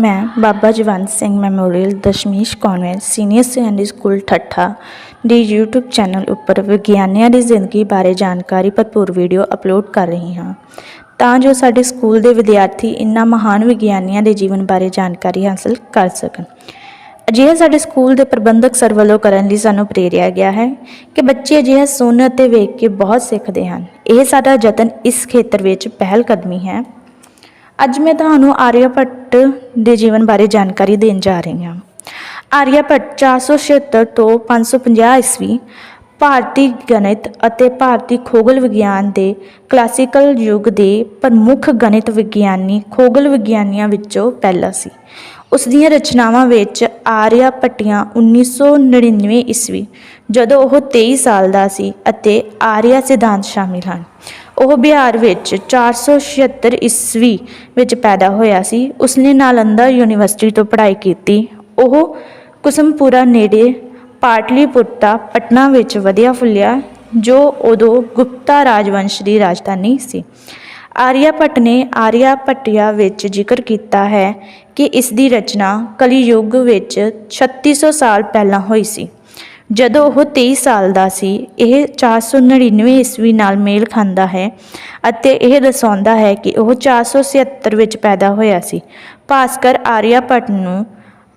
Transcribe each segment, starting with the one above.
ਮੈਂ Baba Jawant Singh memorial Dashmesh convent senior secondary school Thatha ਦੇ YouTube channel ਉੱਪਰ ਵਿਗਿਆਨੀਆਂ ਦੀ ਜ਼ਿੰਦਗੀ ਬਾਰੇ ਜਾਣਕਾਰੀ ਭਰਪੂਰ ਵੀਡੀਓ ਅਪਲੋਡ ਕਰ ਰਹੀ ਹਾਂ। ਤਾਂ ਜੋ ਸਾਡੇ ਸਕੂਲ ਦੇ ਵਿਦਿਆਰਥੀ ਇਨ੍ਹਾਂ ਮਹਾਨ ਵਿਗਿਆਨੀਆਂ ਦੇ ਜੀਵਨ ਬਾਰੇ ਜਾਣਕਾਰੀ ਹਾਸਲ ਕਰ ਸਕਣ। ਅਜਿਹਾ ਸਾਡੇ ਸਕੂਲ ਦੇ ਪ੍ਰਬੰਧਕ ਸਰ ਵੱਲੋਂ ਕਰਨ ਲਈ ਸਾਨੂੰ ਪ੍ਰੇਰਿਆ ਗਿਆ ਹੈ ਕਿ ਬੱਚੇ ਅਜਿਹਾ ਸੁਣ ਅਤੇ ਵੇਖ ਕੇ ਬਹੁਤ ਸਿੱਖਦੇ ਹਨ। ਇਹ ਸਾਡਾ ਯਤਨ ਇਸ ਖੇਤਰ ਵਿੱਚ ਪਹਿਲ ਕਦਮੀ ਹੈ। ਅੱਜ ਮੈਂ ਤੁਹਾਨੂੰ ਆਰੀਆ ਭੱਟ ਦੇ ਜੀਵਨ ਬਾਰੇ ਜਾਣਕਾਰੀ ਦੇਣ ਜਾ ਰਹੀ ਹਾਂ। ਆਰੀਆ ਆਰੀਆਭੱਟ 476 ਤੋਂ 550 ਈਸਵੀ ਭਾਰਤੀ ਗਣਿਤ ਅਤੇ ਭਾਰਤੀ ਖਗੋਲ ਵਿਗਿਆਨ ਦੇ ਕਲਾਸੀਕਲ ਯੁੱਗ ਦੇ ਪ੍ਰਮੁੱਖ ਗਣਿਤ ਵਿਗਿਆਨੀ ਖਗੋਲ ਵਿਗਿਆਨੀਆਂ ਵਿੱਚੋਂ ਪਹਿਲਾ ਸੀ। ਉਸ ਦੀਆਂ ਰਚਨਾਵਾਂ ਵਿੱਚ ਆਰੀਆ ਭੱਟੀਆਂ 1999 ਈਸਵੀ ਜਦੋਂ ਉਹ 23 ਸਾਲ ਦਾ ਸੀ ਅਤੇ ਆਰੀਆ ਸਿਧਾਂਤ ਸ਼ਾਮਿਲ ਹਨ। ਉਹ ਬਿਹਾਰ ਵਿੱਚ 476 ਈਸਵੀ ਵਿੱਚ ਪੈਦਾ ਹੋਇਆ ਸੀ। ਉਸਨੇ ਨਾਲੰਦਾ ਯੂਨੀਵਰਸਿਟੀ ਤੋਂ ਪੜ੍ਹਾਈ ਕੀਤੀ। ਉਹ ਕੁਸਮਪੁਰਾ ਨੇੜੇ ਪਾਟਲੀਪੁੱਟਾ ਪਟਨਾ ਵਿੱਚ ਵਧਿਆ ਫੁੱਲਿਆ, ਜੋ ਉਦੋਂ ਗੁਪਤਾ ਰਾਜਵੰਸ਼ ਦੀ ਰਾਜਧਾਨੀ ਸੀ। ਆਰੀਆ ਭੱਟ ਨੇ ਆਰੀਆ ਭੱਟੀਆ ਵਿੱਚ ਜ਼ਿਕਰ ਕੀਤਾ ਹੈ ਕਿ ਇਸ ਦੀ ਰਚਨਾ ਕਲੀਯੁੱਗ ਵਿੱਚ 3600 ਸਾਲ ਪਹਿਲਾਂ ਹੋਈ ਸੀ। ਜਦੋਂ ਉਹ 23 ਸਾਲ ਦਾ ਸੀ, ਇਹ 499 ਈਸਵੀ ਨਾਲ ਮੇਲ ਖਾਂਦਾ ਹੈ ਅਤੇ ਇਹ ਦਰਸਾਉਂਦਾ ਹੈ ਕਿ ਉਹ 477 ਵਿੱਚ ਪੈਦਾ ਹੋਇਆ ਸੀ। ਭਾਸਕਰ ਆਰੀਆਭੱਟ ਨੂੰ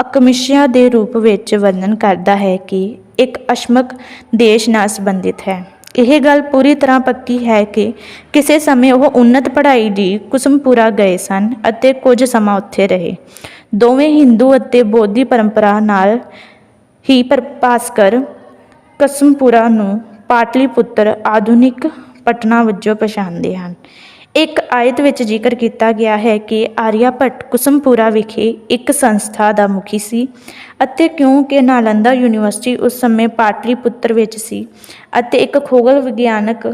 ਅਕਮਿਸ਼ਿਆ ਦੇ ਰੂਪ ਵਿੱਚ ਵਰਣਨ ਕਰਦਾ ਹੈ ਕਿ ਇੱਕ ਅਸ਼ਮਕ ਦੇਸ਼ ਨਾਲ ਸੰਬੰਧਿਤ ਹੈ। ਇਹ ਗੱਲ ਪੂਰੀ ਤਰ੍ਹਾਂ ਪੱਕੀ ਹੈ ਕਿ ਕਿਸੇ ਸਮੇਂ ਉਹ ਉੱਨਤ ਪੜ੍ਹਾਈ ਲਈ ਕੁਸਮਪੁਰਾ ਗਏ ਸਨ ਅਤੇ ਕੁਝ ਸਮਾਂ ਉੱਥੇ ਰਹੇ। ਦੋਵੇਂ ਹਿੰਦੂ ਅਤੇ ਬੋਧੀ ਪਰੰਪਰਾ ਨਾਲ ਹੀ ਪ੍ਰਭਾਸਕਰ ਕਸਮਪੁਰਾ ਨੂੰ ਪਾਟਲੀਪੁੱਤਰ ਆਧੁਨਿਕ ਪਟਨਾ ਵਜੋਂ ਪਛਾਣਦੇ ਹਨ। ਇੱਕ ਆਇਤ ਵਿੱਚ ਜ਼ਿਕਰ ਕੀਤਾ ਗਿਆ ਹੈ ਕਿ ਆਰੀਆਭੱਟ ਕੁਸਮਪੁਰਾ ਵਿਖੇ ਇੱਕ ਸੰਸਥਾ ਦਾ ਮੁਖੀ ਸੀ ਅਤੇ ਕਿਉਂਕਿ ਨਾਲੰਦਾ ਯੂਨੀਵਰਸਿਟੀ ਉਸ ਸਮੇਂ ਪਾਟਲੀਪੁੱਤਰ ਵਿੱਚ ਸੀ ਅਤੇ ਇੱਕ ਖਗੋਲ ਵਿਗਿਆਨਕ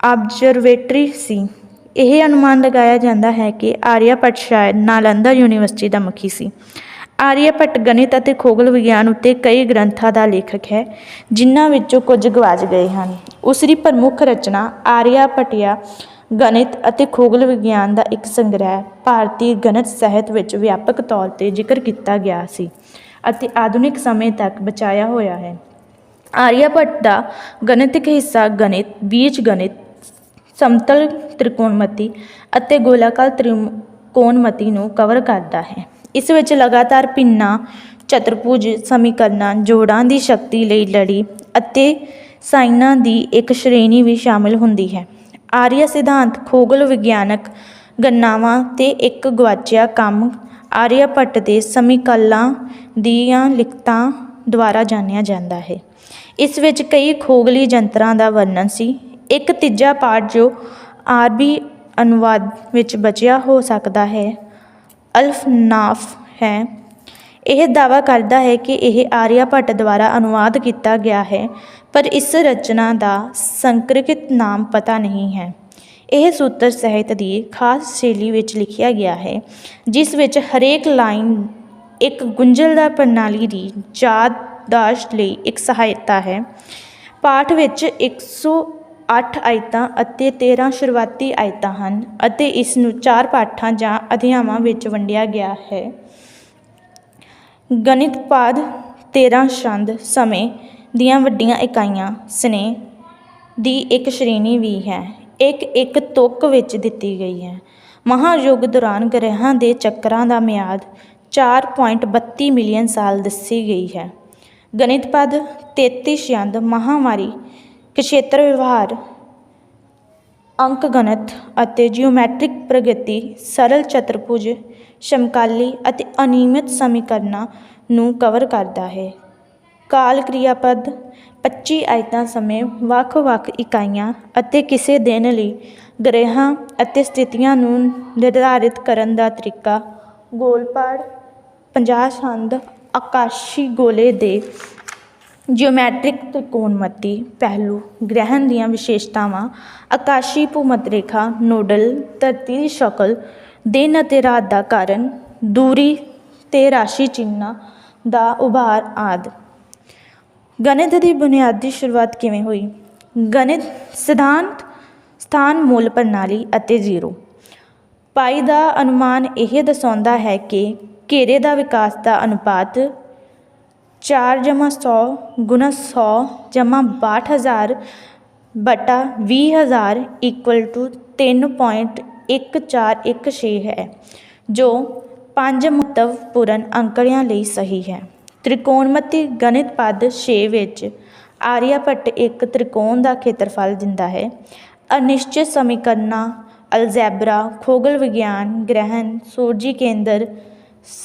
ਆਬਜ਼ਰਵੇਟਰੀ ਸੀ, ਇਹ ਅਨੁਮਾਨ ਲਗਾਇਆ ਜਾਂਦਾ ਹੈ ਕਿ ਆਰੀਆਭੱਟ ਸ਼ਾਇਦ ਨਾਲੰਦਾ ਯੂਨੀਵਰਸਿਟੀ ਦਾ ਮੁਖੀ ਸੀ। ਆਰੀਆ ਭੱਟ ਗਣਿਤ ਅਤੇ ਖਗੋਲ ਵਿਗਿਆਨ ਉੱਤੇ ਕਈ ਗ੍ਰੰਥਾਂ ਦਾ ਲੇਖਕ ਹੈ, ਜਿਨ੍ਹਾਂ ਵਿੱਚੋਂ ਕੁਝ ਗਵਾਚ ਗਏ ਹਨ। ਉਸ ਦੀ ਪ੍ਰਮੁੱਖ ਰਚਨਾ ਆਰੀਆ ਆਰੀਆਭਟਿਆ ਗਣਿਤ ਅਤੇ ਖਗੋਲ ਵਿਗਿਆਨ ਦਾ ਇੱਕ ਸੰਗ੍ਰਹਿ, ਭਾਰਤੀ ਗਣਿਤ ਸਾਹਿਤ ਵਿੱਚ ਵਿਆਪਕ ਤੌਰ ਤੇ ਜ਼ਿਕਰ ਕੀਤਾ ਗਿਆ ਸੀ ਅਤੇ ਆਧੁਨਿਕ ਸਮੇਂ ਤੱਕ ਬਚਾਇਆ ਹੋਇਆ ਹੈ। ਆਰੀਆ ਭੱਟ ਦਾ ਗਣਿਤਿਕ ਹਿੱਸਾ ਗਣਿਤ, ਬੀਜ ਗਣਿਤ, ਸਮਤਲ ਤ੍ਰਿਕੋਣਮਤੀ ਅਤੇ ਗੋਲਾਕਾਰ ਤ੍ਰਿਕੋਣਮਤੀ ਨੂੰ ਕਵਰ ਕਰਦਾ ਹੈ। ਇਸ ਵਿੱਚ ਲਗਾਤਾਰ ਭਿੰਨਾਂ, ਚਤੁਰਭੁਜ ਸਮੀਕਰਨਾਂ, ਜੋੜਾਂ ਦੀ ਸ਼ਕਤੀ ਲਈ ਲੜੀ ਅਤੇ ਸਾਈਨਾਂ ਦੀ ਇੱਕ ਸ਼੍ਰੇਣੀ ਵੀ ਸ਼ਾਮਿਲ ਹੁੰਦੀ ਹੈ। ਆਰੀਆ ਸਿਧਾਂਤ ਖਗੋਲ ਵਿਗਿਆਨਕ ਗਣਨਾਵਾਂ ਤੇ ਇੱਕ ਗਵਾਚਿਆ ਕੰਮ ਆਰੀਆ ਭੱਟ ਦੇ ਸਮੀਕਲਾਂ ਦੀਆਂ ਲਿਖਤਾਂ ਦੁਆਰਾ ਜਾਣਿਆ ਜਾਂਦਾ ਹੈ। ਇਸ ਵਿੱਚ ਕਈ ਖੋਗਲੀ ਜੰਤਰਾਂ ਦਾ ਵਰਣਨ ਸੀ। ਇੱਕ ਤੀਜਾ ਪਾਠ ਜੋ ਆਰਬੀ ਅਨੁਵਾਦ ਵਿੱਚ ਬਚਿਆ ਹੋ ਸਕਦਾ ਹੈ ਅਲਫਨਾਫ ਹੈ। ਇਹ ਦਾਅਵਾ ਕਰਦਾ ਹੈ ਕਿ ਇਹ ਆਰੀਆਭੱਟ ਦੁਆਰਾ ਅਨੁਵਾਦ ਕੀਤਾ ਗਿਆ ਹੈ, ਪਰ ਇਸ ਰਚਨਾ ਦਾ ਸੰਕ੍ਰਿਤ ਨਾਮ ਪਤਾ ਨਹੀਂ ਹੈ। ਇਹ ਸੂਤਰ ਸਾਹਿਤ ਦੀ ਖਾਸ ਸ਼ੈਲੀ ਵਿੱਚ ਲਿਖਿਆ ਗਿਆ ਹੈ, ਜਿਸ ਵਿੱਚ ਹਰੇਕ ਲਾਈਨ ਇੱਕ ਗੁੰਝਲਦਾਰ ਪ੍ਰਣਾਲੀ ਦੀ ਯਾਦਦਾਸ਼ਤ ਲਈ ਇੱਕ ਸਹਾਇਤਾ ਹੈ। ਪਾਠ ਵਿੱਚ ਅੱਠ ਆਇਤਾਂ ਅਤੇ 13 ਸ਼ੁਰੂਆਤੀ ਆਇਤਾਂ ਹਨ ਅਤੇ ਇਸ ਨੂੰ ਚਾਰ ਪਾਠਾਂ ਜਾਂ ਅਧਿਆਵਾਂ ਵਿੱਚ ਵੰਡਿਆ ਗਿਆ ਹੈ। ਗਣਿਤ ਪਾਦ 13 ਛੰਦ, ਸਮੇਂ ਦੀਆਂ ਵੱਡੀਆਂ ਇਕਾਈਆਂ ਸਨੇ ਦੀ ਇੱਕ ਸ਼੍ਰੇਣੀ ਵੀ ਹੈ। ਇੱਕ ਇੱਕ ਤੁਕ ਵਿੱਚ ਦਿੱਤੀ ਗਈ ਹੈ। ਮਹਾਯੁੱਗ ਦੌਰਾਨ ਗ੍ਰਹਿਆਂ ਦੇ ਚੱਕਰਾਂ ਦਾ ਮਿਆਦ 4.32 ਮਿਲੀਅਨ ਸਾਲ ਦੱਸੀ ਗਈ ਹੈ। ਗਣਿਤ ਪਦ 33 ਛੰਦ, ਮਹਾਮਾਰੀ ਖੇਤਰ ਵਿਵਹਾਰ, ਅੰਕ ਗਣਿਤ ਅਤੇ ਜਿਓਮੈਟ੍ਰਿਕ ਪ੍ਰਗਤੀ, ਸਰਲ ਚਤੁਰਭੁਜ, ਸਮਕਾਲੀ ਅਤੇ ਅਨਿਯਮਿਤ ਸਮੀਕਰਨਾਂ ਨੂੰ ਕਵਰ ਕਰਦਾ ਹੈ। ਕਾਲ ਕ੍ਰਿਆਪਦ 25 ਆਇਤਾਂ ਸਮੇਂ ਵੱਖ-ਵੱਖ ਇਕਾਈਆਂ ਅਤੇ ਕਿਸੇ ਦਿਨ ਲਈ ਗ੍ਰਹਿਆਂ ਅਤੇ ਸਥਿਤੀਆਂ ਨੂੰ ਨਿਰਧਾਰਿਤ ਕਰਨ ਦਾ ਤਰੀਕਾ, ਗੋਲਪਾੜ 50 ਛੰਦ, ਆਕਾਸ਼ੀ ਗੋਲੇ ਦੇ ਜਿਓਮੈਟ੍ਰਿਕ ਤ੍ਰਿਕੋਣਮਤੀ ਪਹਿਲੂ ਗ੍ਰਹਿਣ ਦੀਆਂ ਵਿਸ਼ੇਸ਼ਤਾਵਾਂ, ਆਕਾਸ਼ੀ ਭੂਮੱਧ ਰੇਖਾ, ਨੋਡਲ ਧਰਤੀ ਦੀ ਸ਼ਕਲ, ਦਿਨ ਅਤੇ ਰਾਤ ਦਾ ਕਾਰਨ, ਦੂਰੀ ਅਤੇ ਰਾਸ਼ੀ ਚਿੰਨ੍ਹਾਂ ਦਾ ਉਭਾਰ ਆਦਿ। ਗਣਿਤ ਦੀ ਬੁਨਿਆਦੀ ਸ਼ੁਰੂਆਤ ਕਿਵੇਂ ਹੋਈ? ਗਣਿਤ ਸਿਧਾਂਤ, ਸਥਾਨ, ਮੂਲ ਪ੍ਰਣਾਲੀ ਅਤੇ ਜ਼ੀਰੋ। ਪਾਈ ਦਾ ਅਨੁਮਾਨ ਇਹ ਦਰਸਾਉਂਦਾ ਹੈ ਕਿ ਘੇਰੇ ਦਾ ਵਿਕਾਸ ਦਾ ਅਨੁਪਾਤ 4 ਜਮਾ 100 ਗੁਣਾ 100 ਜਮਾ 62000 ਬਟਾ 20000 ਇਕੁਅਲ ਟੂ 3.1416 ਹੈ, ਜੋ ਪੰਜ ਮਹੱਤਵਪੂਰਨ ਅੰਕੜਿਆਂ ਲਈ ਸਹੀ ਹੈ। ਤ੍ਰਿਕੋਣਮਤੀ ਗਣਿਤ ਪਦ ਛੇ ਵਿੱਚ ਆਰੀਆ ਭੱਟ ਇੱਕ ਤ੍ਰਿਕੋਣ ਦਾ ਖੇਤਰਫਲ ਦਿੰਦਾ ਹੈ। ਅਨਿਸ਼ਚਿਤ ਸਮੀਕਰਨਾਂ, ਅਲਜੈਬਰਾ, ਖਗੋਲ ਵਿਗਿਆਨ, ਗ੍ਰਹਿਣ, ਸੂਰਜੀ ਕੇਂਦਰ,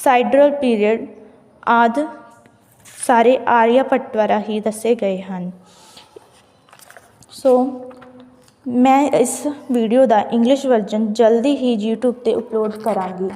ਸਾਈਡਰਲ ਪੀਰੀਅਡ ਆਦਿ ਸਾਰੇ ਆਰੀਆਭੱਟ ਦੁਆਰਾ ਹੀ ਦੱਸੇ ਗਏ ਹਨ। ਸੋ, ਮੈਂ ਇਸ ਵੀਡੀਓ ਦਾ ਇੰਗਲਿਸ਼ ਵਰਜ਼ਨ ਜਲਦੀ ਹੀ YouTube ਤੇ ਅਪਲੋਡ ਕਰਾਂਗੀ।